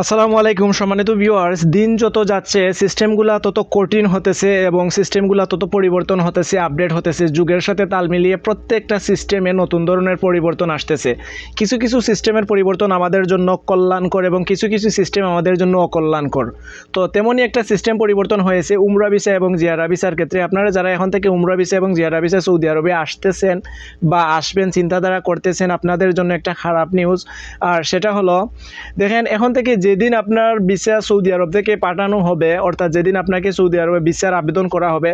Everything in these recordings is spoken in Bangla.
আসসালামু আলাইকুম সম্মানিত ভিউয়ার্স দিন যত যাচ্ছে সিস্টেমগুলা তত কঠিন হতেছে এবং সিস্টেমগুলা তত পরিবর্তন হতেছে আপডেট হতেছে। যুগের সাথে তাল মিলিয়ে প্রত্যেকটা সিস্টেমে নতুন ধরনের পরিবর্তন আসতেছে। কিছু কিছু সিস্টেমের পরিবর্তন আমাদের জন্য কল্যাণকর এবং কিছু কিছু সিস্টেম আমাদের জন্য অকল্যাণকর। তো তেমনই একটা সিস্টেম পরিবর্তন হয়েছে উমরা ভিসা এবং জিয়ারা ভিসার ক্ষেত্রে। আপনারা যারা এখন থেকে উমরা ভিসা এবং জিয়ারা ভিসা সৌদি আরবে আসতেছেন বা আসবেন, চিন্তাধারা করতেছেন, আপনাদের জন্য একটা খারাপ নিউজ আর সেটা হলো, দেখেন, এখন থেকে যেদিন আপনার ভিসা সৌদি আরব থেকে পাঠানো হবে, অর্থাৎ যেদিন আপনাকে সৌদি আরবে ভিসার আবেদন করা হবে,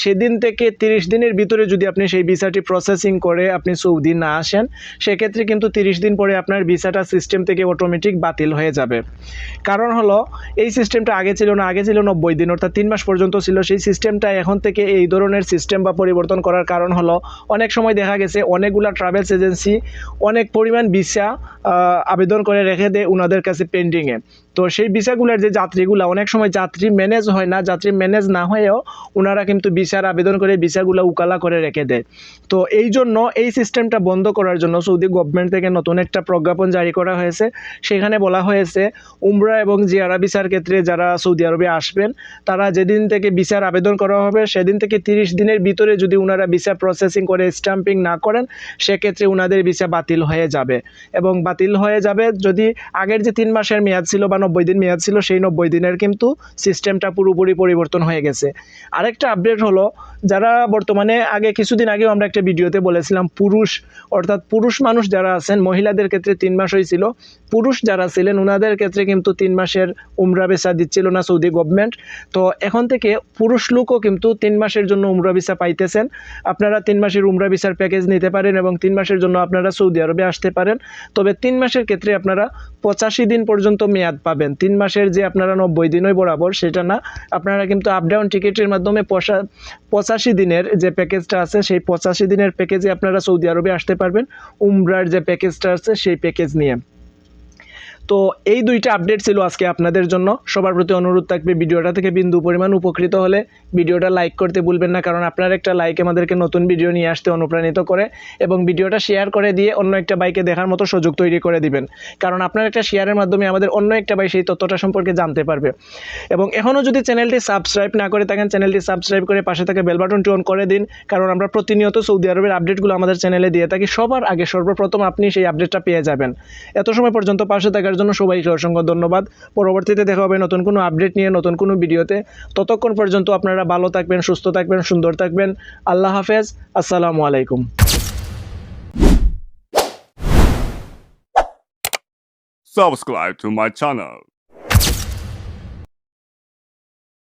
সেদিন থেকে তিরিশ দিনের ভিতরে যদি আপনি সেই ভিসাটি প্রসেসিং করে আপনি সৌদি না আসেন, সেক্ষেত্রে কিন্তু তিরিশ দিন পরে আপনার ভিসাটা সিস্টেম থেকে অটোমেটিক বাতিল হয়ে যাবে। কারণ হলো, এই সিস্টেমটা আগে ছিল না, আগে ছিল নব্বই দিন, অর্থাৎ তিন মাস পর্যন্ত ছিল। সেই সিস্টেমটা এখন থেকে এই ধরনের সিস্টেম বা পরিবর্তন করার কারণ হলো, অনেক সময় দেখা গেছে অনেকগুলা ট্রাভেলস এজেন্সি অনেক পরিমাণ ভিসা আবেদন করে রেখে দেয় ওনাদের কাছে পেন্ডিংয়ে তো সেই ভিসাগুলোর যে যাত্রীগুলো, অনেক সময় যাত্রী ম্যানেজ হয় না, যাত্রী ম্যানেজ না হয়েও ওনারা কিন্তু ভিসার আবেদন করে ভিসাগুলো উকালা করে রেখে দেয়। তো এই জন্য এই সিস্টেমটা বন্ধ করার জন্য সৌদি গভর্নমেন্ট থেকে নতুন একটা প্রজ্ঞাপন জারি করা হয়েছে। সেখানে বলা হয়েছে, উমরা এবং জিয়ারা ভিসার ক্ষেত্রে যারা সৌদি আরবে আসবেন, তারা যেদিন থেকে ভিসার আবেদন করা হবে, সেদিন থেকে তিরিশ দিনের ভিতরে যদি ওনারা ভিসা প্রসেসিং করে স্ট্যাম্পিং না করেন, সেক্ষেত্রে ওনাদের ভিসা বাতিল হয়ে যাবে। এবং বাতিল হয়ে যাবে যদি আগের যে তিন মাসের মেয়াদ ছিল বা নব্বই দিন মেয়াদ ছিল, সেই নব্বই দিনের কিন্তু সিস্টেমটা পুরোপুরি পরিবর্তন হয়ে গেছে। আরেকটা আপডেট হলো, যারা বর্তমানে আগে, কিছুদিন আগেও আমরা একটা ভিডিওতে বলেছিলাম, পুরুষ, অর্থাৎ পুরুষ মানুষ যারা আছেন, মহিলাদের ক্ষেত্রে তিন মাস হয়েছিল, পুরুষ যারা ছিলেন ওনাদের ক্ষেত্রে কিন্তু তিন মাসের উমরা ভিসা দিচ্ছিল না সৌদি গভর্নমেন্ট তো এখন থেকে পুরুষ লোকও কিন্তু তিন মাসের জন্য উমরা ভিসা পাইতেছেন। আপনারা তিন মাসের উমরা ভিসার প্যাকেজ নিতে পারেন এবং তিন মাসের জন্য আপনারা সৌদি আরবে আসতে পারেন। তবে তিন মাসের ক্ষেত্রে আপনারা পঁচাশি দিন পর্যন্ত মেয়াদ পাবেন। তিন মাসের যে আপনারা নব্বই দিনই বরাবর, সেটা না। আপনারা কিন্তু আপ ডাউন টিকিটের মাধ্যমে পঁচাশি দিনের যে প্যাকেজটা আছে, সেই পঁচাশি দিনের প্যাকেজে আপনারা সৌদি আরবে আসতে পারবেন। উমরার যে প্যাকেজটা আছে, সেই প্যাকেজ নিয়ে। তো এই দুইটা আপডেট ছিল আজকে আপনাদের জন্য। সবার প্রতি অনুরোধ থাকবে ভিডিওটা থেকে বিন্দু পরিমাণ উপকৃত হলে। ভিডিওটা লাইক করতে ভুলবেন না, কারণ আপনার একটা লাইক আমাদেরকে নতুন ভিডিও নিয়ে আসতে অনুপ্রাণিত করে এবং ভিডিওটা শেয়ার করে দিয়ে অন্য একটা বাইকে দেখার মতো সুযোগ তৈরি করে দিবেন। কারণ আপনার একটা শেয়ারের মাধ্যমে আমাদের অন্য একটা বাই সেই তথ্যটা সম্পর্কে জানতে পারবে। এবং এখনও যদি চ্যানেলটি সাবস্ক্রাইব না করে থাকেন চ্যানেলটি সাবস্ক্রাইব করে পাশে থাকা বেল বাটনটি অন করে দিন, কারণ আমরা প্রতিনিয়ত সৌদি আরবের আপডেটগুলো আমাদের চ্যানেলে দিয়ে থাকি। সবার আগে সর্বপ্রথম আপনি সেই আপডেটটা পেয়ে যাবেন। এত সময় পর্যন্ত পাশে থাকার জন্য সবাইকে অসংখ্য ধন্যবাদ। পরবর্তীতে দেখা হবে নতুন কোনো আপডেট নিয়ে, নতুন কোনো ভিডিওতে। ততক্ষণ পর্যন্ত আপনারা ভালো থাকবেন, সুস্থ থাকবেন, সুন্দর থাকবেন। আল্লাহ হাফেজ, আসসালামু আলাইকুম। Subscribe to my channel.